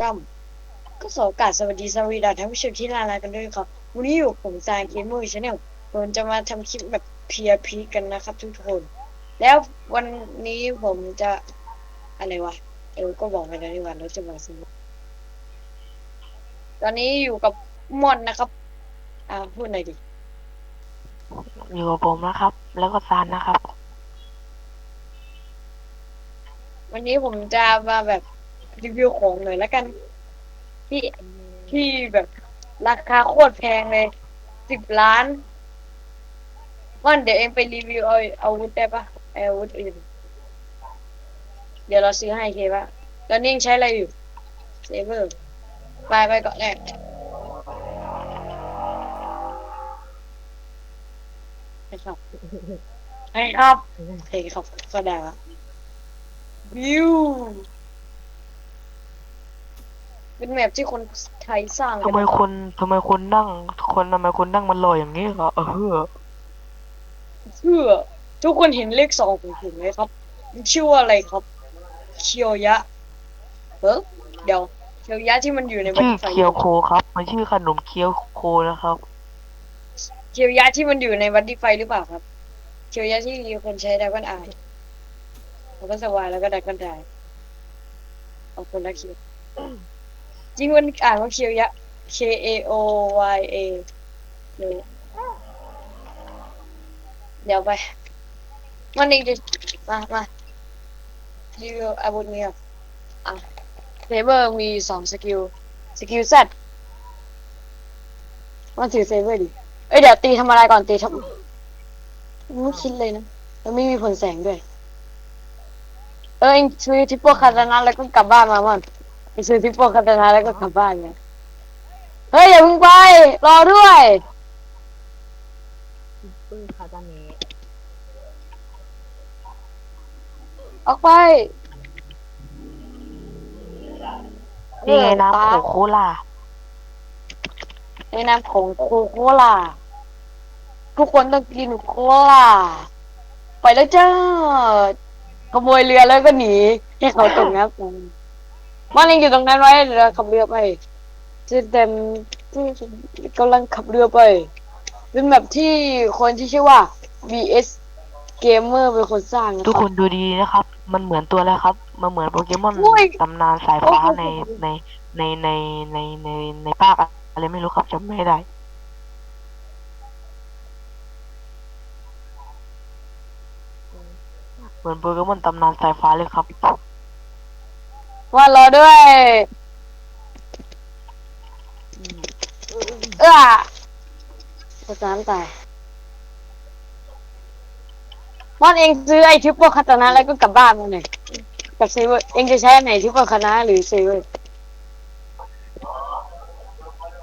จ้ำก็สวัสดีสวัสดีสวัสดีท่านผู้ชมที่น่ารักกันด้วยครับ วันนี้อยู่ผมซายเกมเมอร์ชาแนลผมจะมาทำคลิปแบบเพียพีกันนะครับทุกคน แล้ววันนี้ผมจะอะไรวะ เออก็บอกไปแล้วนี่หว่าเราจะมาซื้อตอนนี้อยู่กับมอนนะครับ อ่าพูดหน่อยดิ อยู่กับผมนะครับ แล้วก็ซานนะครับ วันนี้ผมจะมาแบบ รีวิวของหน่อยแล้วกัน ที่ที่แบบราคาโคตรแพงเลยสิบล้านวันเดี๋ยวเองไปรีวิวเอาอาวุธได้ปะอาวุธอื่น เดี๋ยวเราซื้อให้เคปะแล้วนี่ยังใช้อะไรอยู่เซเวอร์ไปไปก่อนแรกไปครับไปครับโอเคครับก็ได้ละวิว เป็นแมปที่คนไทยสร้างกัทำไมคนทำไมคนนั่ง คนทำไมคนนั่งมันลอยอย่างนี้เหรอเออเพื่อทุกคนเห็นเลขสองของผมไหมครับมันชื่อว่าอะไรครับ เคียวยะเออเดี๋ยว เคียวยะที่มันอยู่ในบันชื่อไฟเคียวโคครับ มันชื่อขนมเคียวโคนะครับ เคียวยะที่มันอยู่ในวันที่ไฟหรือเปล่าครับ เคียวยะที่มีคนใช้ดักกันอายแล้วก็สวายแล้วก็ดักกันได้เอาคนละเคียว จริงมันอ่านว่าเคียวยะ K A O Y A เลยเดี๋ยวไป มันนี่จะมามารีวิวอาวุธนี้ครับอะเซเบอร์มีสองสกิล สกิลเซตมันถือเซเบอร์ดิ เอ้ยเดี๋ยวตีทำอะไรก่อนตีทำไม่คิดเลยนะ แล้วไม่มีผลแสงด้วย เออเองซื้อทิปโปคาตานะแล้วก็กลับบ้านมามัน เองซื้อทิปโปคาตานะแล้วก็กลับบ้านไงเฮ้ยอย่าเพิ่งไป รอด้วยปื้คาตาเนะออกไปนี่ไงเออน้ำตาโคโคล่าในนามของโคโคล่าทุกคนต้องกินโคลาไปแล้วจ้าขโมยเรือแล้วก็หนีให้เขาตกน้ำกัน มันยังอยู่ตรงนั้นไว้เดี๋ยวเราขับเรือไปจะเต็มที่กำลังขับเรือไป เป็นแบบที่คนที่ชื่อว่า VS Gamer เป็นคนสร้างนะทุกคครับนดูดีๆนะครับ มันเหมือนตัวอะไรครับ มันเหมือนโปเกมอนโอ้ยตำนานสายฟ้าโอ้โห ในในในในในในในภาคอะไรไม่รู้ครับจำไม่ได้ เหมือนโปเกมอนตำนานสายฟ้าเลยครับ ว่ารอด้วยเอ้อตกน้ำตายมอนเองซื้อไอทิปโปคาตานะแล้วก็กลับบ้านมาหน่อยกับเซเวอร์เองจะใช้อันไหนทิปโปคาตานะหรือเซเวอร์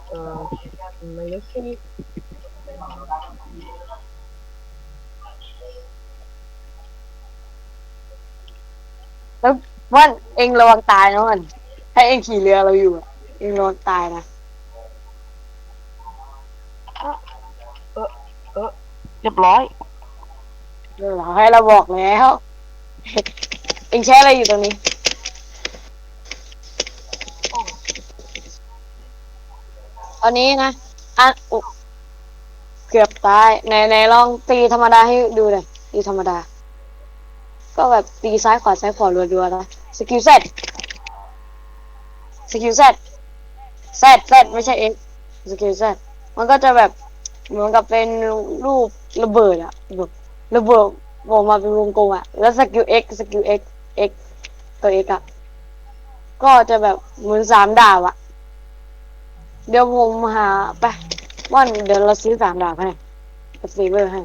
เออไม่รู้สิ แล้ วมอนเองระวังตายนะมันถ้าเองขี่เรือเราอยู่อะเองระวังตายนะเรียบร้อยเราให้เราบอกแล้ว เองใช้อะไรอยู่ตรงนี้ ตอนนี้นะอะอุ๊เกือบตายไหนไหนลองตีธรรมดาให้ดูหน่อยตีธรรมดา ก็แบบตีซ้ายขวาซ้ายขวารัวๆนะสกิลเซตสกิลเซตเซตเซตไม่ใช่เอ็กสกิลเซตมันก็จะแบบเหมือนกับเป็นรูประเบิดอะแบบระเบิดออกมาเป็นวงกลมอะแล้วสกิลเอ็กสกิลเอ็กเอ็กตัวเอ็กอะก็จะแบบเหมือนสามดาวอะเดี๋ยวผมหาไปว่าเดี๋ยวเราซื้อสามดาวให้กับซีเวอร์ให้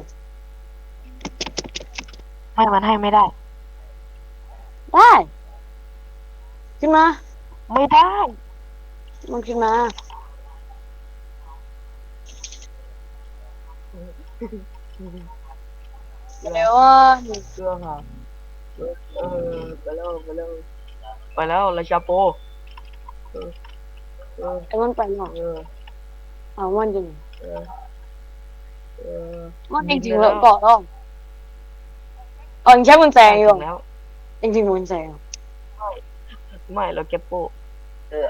ให้มันให้ไม่ได้ ได้ ขึ้นมา ไม่ได้ มันขึ้นมาเดี๋ยวว่าเกลือค่ะเออไปแล้วไปแล้วไปแล้วราชาโปเออเออไอ้มันไปหรอกเออเอามันจริงเออเออมันจริงๆแล้วเกาะต้อง เอ๋อใช้มันแซงอยู่แล้วจริงๆมันแซงไม่เราเก็บโปเออ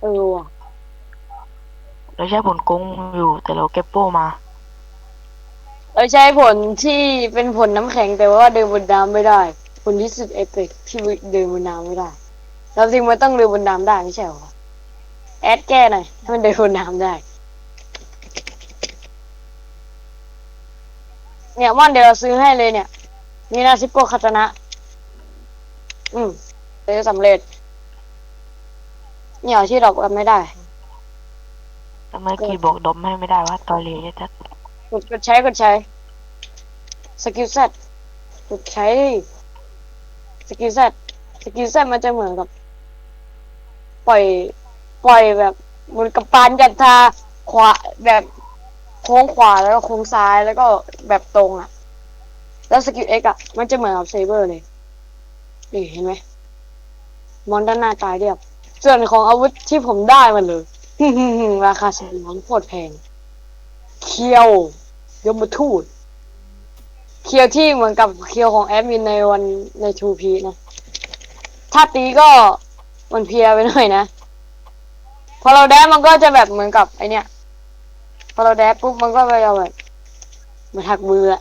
เออว่ะเราใช้ผลโกงอยู่ แต่เราเก็บโป้มาเราใช้ผลที่เป็นผลน้ำแข็งแต่ว่าเดินบนน้ำไม่ได้ ผลที่สุดเอฟเฟกต์ที่เดินบนน้ำไม่ได้ เราจริงมันต้องเดินบนน้ำได้ไม่ใช่เหรอแอดแก้หน่อยให้มันเดินบนน้ำได้ เนี่ยม่อนเดี๋ยวเราซื้อให้เลยเนี่ย มีนาซิโกคาตานะ อืมซื้อสำเร็จ เนี่ยที่ดอกกันไม่ได้ทำไมกีบอกดมให้ไม่ได้ว่าตอรีจะกดกดใช้กดใช้ สกิลเซตกดใช้ สกิลเซตสกิลเซตมันจะเหมือนกับ ปล่อย ปล่อยแบบเหมือนกับปานยันทาขวาแบบ โค้งขวาแล้วก็โค้งซ้ายแล้วก็แบบตรงอะ แล้วสกิลเอ็กอะ มันจะเหมือนกับเซเบอร์เลย นี่เห็นไหมมอนด้านหน้าตายเรียบ ส่วนของอาวุธที่ผมได้มันเลย ราคาสิบล้านโคตรแพง เคียวยมทูตเคียวที่เหมือนกับเคียวของแอดมินในวันในทูพีนะ ถ้าตีก็มันเพียไปหน่อยนะ พอเราแดนมันก็จะแบบเหมือนกับไอเนี้ย เราแดนปุ๊บมันก็ไปเอาแบบเหมาหักมืออะ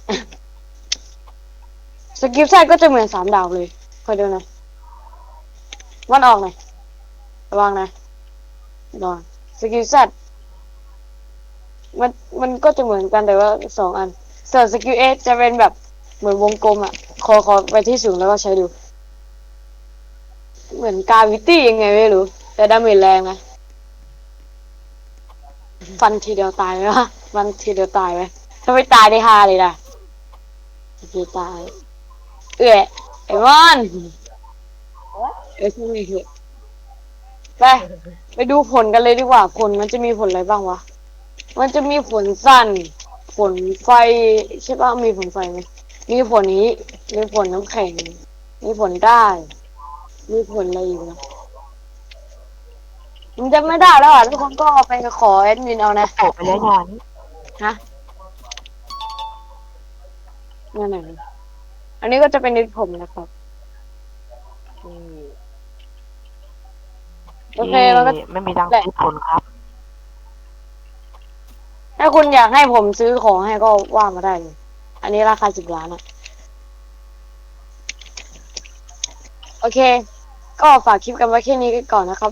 สกิลแซดก็จะเหมือนสามดาวเลยคอยดูนะวันออกหน่อยระวังนะระวังสกิลแซดมันมันก็จะเหมือนกันแต่ว่าสองอันส่วนสกิลเอจะเป็นแบบเหมือนวงกลมอะคอคอไปที่สูงแล้วก็ใช้ดู เหมือนกาวิตี้ยังไงไม่รู้ แต่ดาเมจแรงนะ ฟันทีเดียวตายไหมวะฟันทีเดียวตายไหมถ้าไม่ตายได้ฮาเลยนะทีเดียวตาย เอื้อไอ้มอนเอ้ยช่วยหน่อยเถอะไปไปดูผลกันเลยดีกว่า ผลมันจะมีผลอะไรบ้างวะ มันจะมีผลสั้น ผลไฟใช่ป่ะมีผลไฟไหมมีผลนี้ มีผลน้ำแข็ง มีผลได้ มีผลอะไรอีกนะ มันจะไม่ได้แล้วอะทุกคนก็เอาไปขอแอดมินเอานะโตไปแล้วงานฮะนั่นไหนอันนี้ก็จะเป็นนิดผมนะครับโอเคมันก็ไม่มีทางซื้อผลครับ ถ้าคุณอยากให้ผมซื้อของให้ก็ว่ามาได้เลยอันนี้ราคาสิบล้านอะโอเค ก็ฝากคลิปกันไว้แค่นี้กันก่อนนะครับ